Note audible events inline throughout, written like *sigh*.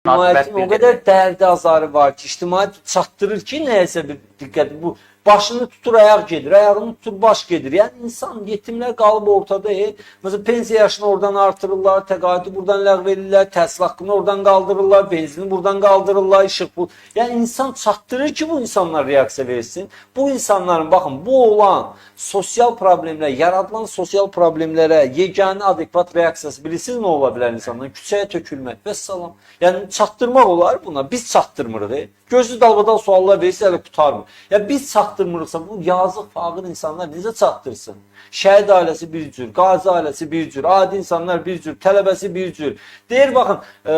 İctimaiyyətin o qədər dərdi azarı var ki, ictimaiyyət çatdırır ki, nəyəsə bir diqqət bu başını tutur ayaq gedir, ayağını tutur baş gedir. Yəni insan yetimlər qalıb ortada. E. Məsələn pensiya yaşını oradan artırırlar, təqaüdü buradan ləğv edirlər, təhsil haqqını oradan qaldırırlar, benzini buradan qaldırırlar, işıq bu. Yəni insan çatdırır ki, bu insanlar reaksiya versin. Bu insanların baxın, bu olan sosial problemlər, yaradılan sosial problemlərə yeganə adekvat reaksiyası bilirsiniz nə ola bilər insanların? Küçəyə tökülmək və salam. Yəni çatdırmaq olar buna. Biz çatdırmırıq. E. Gözü dalbadan suallar verirsə hələ qutarmır. Ya biz çatdırmırıqsa bu yazıq fağır insanlar necə çatdırsın? Şəhid ailəsi bir cür, qazi ailəsi bir cür, adi insanlar bir cür, tələbəsi bir cür. Deyir baxın, e,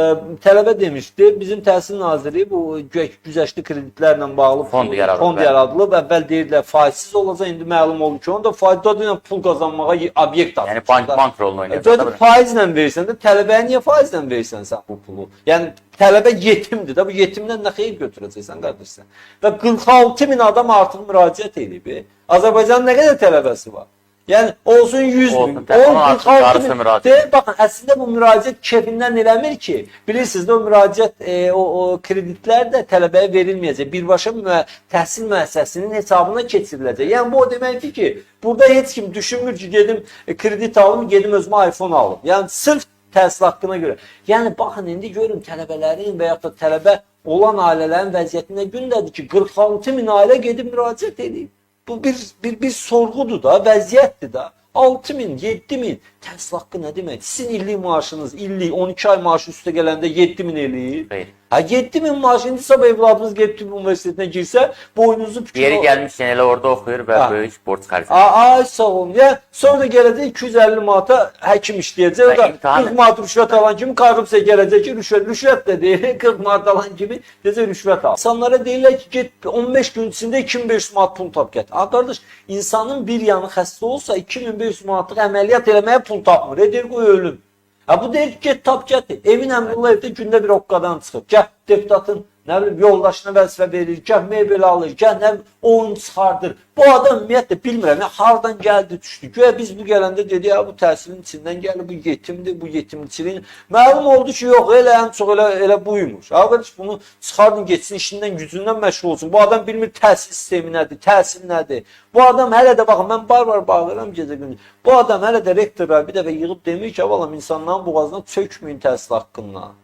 tələbə demişdi, bizim Təhsil Naziri bu gü- güzəştli kreditlərlə bağlı Fond yaradılıb, Fond yaradılıb. Əvvəl deyirlər faizsiz olacaq, indi məlum oldu ki, onda faizdadır yəni pul qazanmağa obyekt Yəni açmışlar. bank bank rolunu oynayır. Faizlə versən də tələbəyə niyə faizlə versən sən bu pulu? Yəni tələbə yetimdir də bu yetimdən nə xeyir götürəcəksən qardaşsan? Və 46 min adam artıq müraciət edib. Azərbaycanın nə qədər tələbəsi var? Yəni olsun 100 Olsun, min, təbii, 10 onun artıq 46 yarısı min. müraciət. Deyir, baxın əslində bu müraciət kefindən eləmir ki. Bilirsiniz də o müraciət e, o, o kreditlər də tələbəyə verilməyəcək. Birbaşa müə təhsil müəssisəsinin hesabına keçiriləcək. Yəni bu o deməkdir ki, burada heç kim düşünmür ki, gedim e, kredit alım, gedim özümə iPhone alım. Yəni sırf təhsil haqqına görə. Yəni baxın indi görün tələbələrin və da tələbə olan ailələrin vəziyyəti nə gündədir ki, 46 min ailə gedib müraciət edib. Bu bir bir bir sorğudur da, vəziyyətdir da. 6 min, 7 min təhsil haqqı nə demək? Sizin illik maaşınız, illik 12 ay maaşı üstə gələndə 7 min eləyir. Ha 7 min maaş indi sabah evladınız gedib tibb universitetinə girsə, boynunuzu bükür. Yeri gəlmişkən elə orada oxuyur və Ha. böyük borc xərcləyir. Aa, ay sağ olun. Ya sonra gələcək 250 manata həkim işləyəcək. O da imtahan- 40 manat rüşvət alan kimi korrupsiya gələcək ki, rüşvət rüşvət də deyil. *laughs* 40 manat alan kimi necə rüşvət al. İnsanlara deyirlər ki, get 15 gün içində 2500 manat pul tap get. A qardaş, insanın bir yanı xəstə olsa 2500 manatlıq əməliyyat eləməyə pul tapmır. Edir qoy ölüm. Ha bu deyir ki, get tap gətir. Emin Əmrullayev də gündə bir oqqadan çıxıb. Gəl deputatın nə bilim yoldaşına vəzifə verir, gəl mebel alır, gəl nə oyun çıxardır. Bu adam ümumiyyətlə bilmirəm, ya hardan gəldi, düşdü. Güya biz bu gələndə dedi, ya bu təhsilin içindən gəlir, bu yetimdir, bu yetimçiliyin. Məlum oldu ki, yox, elə ən çox elə elə buymuş. Arkadaş bunu çıxardın, getsin işindən, gücündən məşğul olsun. Bu adam bilmir təhsil sistemi nədir, təhsil nədir. Bu adam hələ də baxın, mən bar-bar bağlayıram gecə gündüz. Bu adam hələ də rektorlar bir dəfə yığıb demir ki, avalam insanların boğazına çökməyin təhsil haqqından.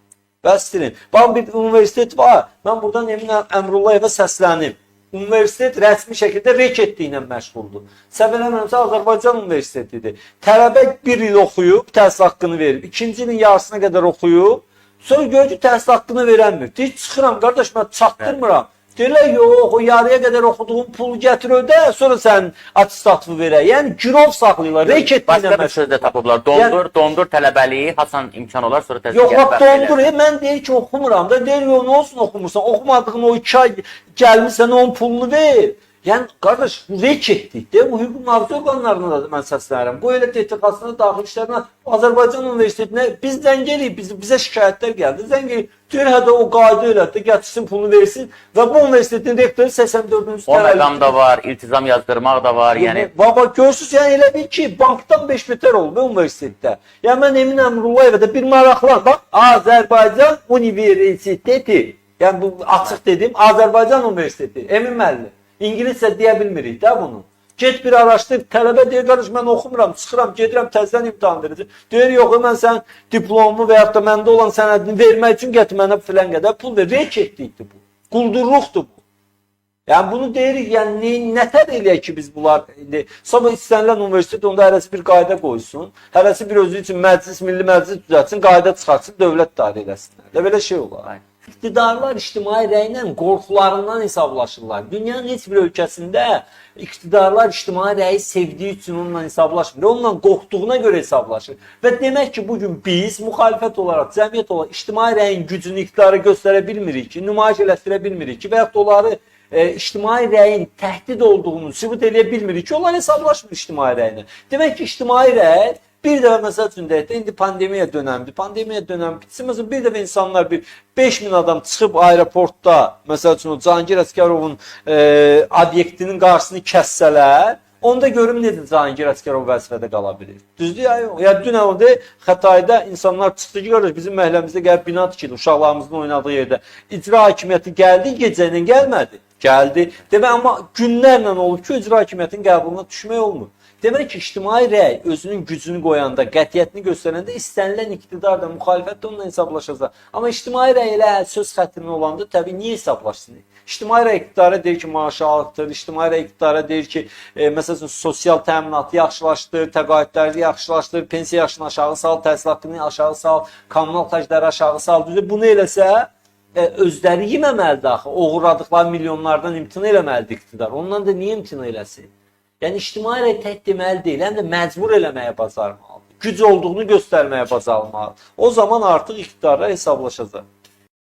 Bəsdirin. Bax bir universitet var. Mən buradan Emin Əmrullayeva səslənim. Universitet rəsmi şəkildə reketliklə məşğuldur. Səhv eləmirəmsə Azərbaycan Universitetidir. Tələbə bir il oxuyub, təhsil haqqını verib. İkinci ilin yarısına qədər oxuyub, sonra görür ki, təhsil haqqını verənmir. Deyir, çıxıram qardaş, mən çatdırmıram. Deyirlər, yox, o yarıya qədər oxuduğun pulu gətir ödə, sonra sən atestatını verə. Yəni girov saxlayırlar, reketliklə Başqa bir sözdə tapıblar. Dondur, dondur tələbəliyi, Hasan imkan olar sonra təzə Yox, bax dondur. E, mən deyir ki, oxumuram da. Deyir, yox, nə olsun oxumursan? Oxumadığın o iki ay gəlmisən, onun pulunu ver. Yəni, qardaş, rek etdik de. Bu hüquq mühafizə orqanlarına da mən səslənirəm. Bu elə TTX-sına, daxil işlərinə, Azərbaycan Universitetinə biz zəng eləyib, biz, bizə şikayətlər gəldi. Zəng eləyib, deyir, hə də o qayda elədi, gətirsin pulunu versin və bu universitetin rektoru 84-cü O məqam da var, iltizam yazdırmaq da var, yəni Baba görürsüz yəni elə bil ki, bankdan 5 betər oldu universitetdə. Yəni mən Emin Əmrullayevə də bir maraqlan. Bax, Azərbaycan Universiteti. Yəni bu açıq dedim, Azərbaycan Universiteti. Emin müəllim. İngiliscə deyə bilmirik də bunu. Get bir araşdır. Tələbə deyir, qardaş mən oxumuram, çıxıram, gedirəm təzədən imtahan verəcəm. Deyir, yox, mən sən diplomu və yaxud da məndə olan sənədini vermək üçün gətir mənə filan qədər pul ver. Rek etdikdir bu. Quldurluqdur bu. Yəni bunu deyirik, yəni nə, nətər eləyək ki biz bunlar indi sabah istənilən universitet onda hərəsi bir qayda qoysun, hərəsi bir özü üçün məclis, milli məclis düzəltsin, qayda çıxartsın, dövlət idarə eləsinlər. Da belə şey olar. Aynen. İqtidarlar ictimai rəylə qorxularından hesablaşırlar. Dünyanın heç bir ölkəsində iqtidarlar ictimai rəyi sevdiyi üçün onunla hesablaşmır. Onunla qorxduğuna görə hesablaşır. Və demək ki, bu gün biz müxalifət olaraq, cəmiyyət olaraq ictimai rəyin gücünü iqtidara göstərə bilmirik ki, nümayiş elətdirə bilmirik ki, və yaxud onları e, ictimai rəyin təhdid olduğunu sübut eləyə bilmirik ki, onlar hesablaşmır ictimai rəyinə. Demək ki, ictimai rəy bir dəfə məsəl üçün deyək də indi pandemiya dönəmidir. Pandemiya dönəmi bitsin, məsələn bir dəfə insanlar bir 5000 adam çıxıb aeroportda məsəl üçün o Cahangir Əsgərovun e, obyektinin qarşısını kəssələr, Onda görüm necə Cahangir Əsgərov vəzifədə qala bilir. Düzdür ya? yox? Ya dünən onda Xətayda insanlar çıxdı ki, qardaş bizim məhəlləmizdə gəlib bina tikildi uşaqlarımızın oynadığı yerdə. İcra hakimiyyəti gəldi, gecə ilə gəlmədi. Gəldi. Demək amma günlərlə olub ki, icra hakimiyyətinin qəbuluna düşmək olmur. Demək ki, ictimai rəy özünün gücünü qoyanda, qətiyyətini göstərəndə istənilən iqtidar da, müxalifət də onunla hesablaşacaq. Amma ictimai rəy elə söz xəttinin olanda təbii niyə hesablaşsın? İctimai rəy iqtidara deyir ki, maaşı artır, ictimai rəy iqtidara deyir ki, e, məsələn, sosial təminatı yaxşılaşdır, təqaüdləri yaxşılaşdır, pensiya yaşını aşağı sal, təhsil haqqını aşağı sal, kommunal xərcləri aşağı sal. Düzdür, bunu eləsə e, özləri yeməməlidir axı. Oğurladıqları milyonlardan imtina eləməlidir iqtidar. Ondan da niyə imtina eləsin? Rəy tək deməli deyil, həm də məcbur eləməyə bacarmalıdır. Güc olduğunu göstərməyə bacarmalıdır. O zaman artıq iqtidarla hesablaşacaq.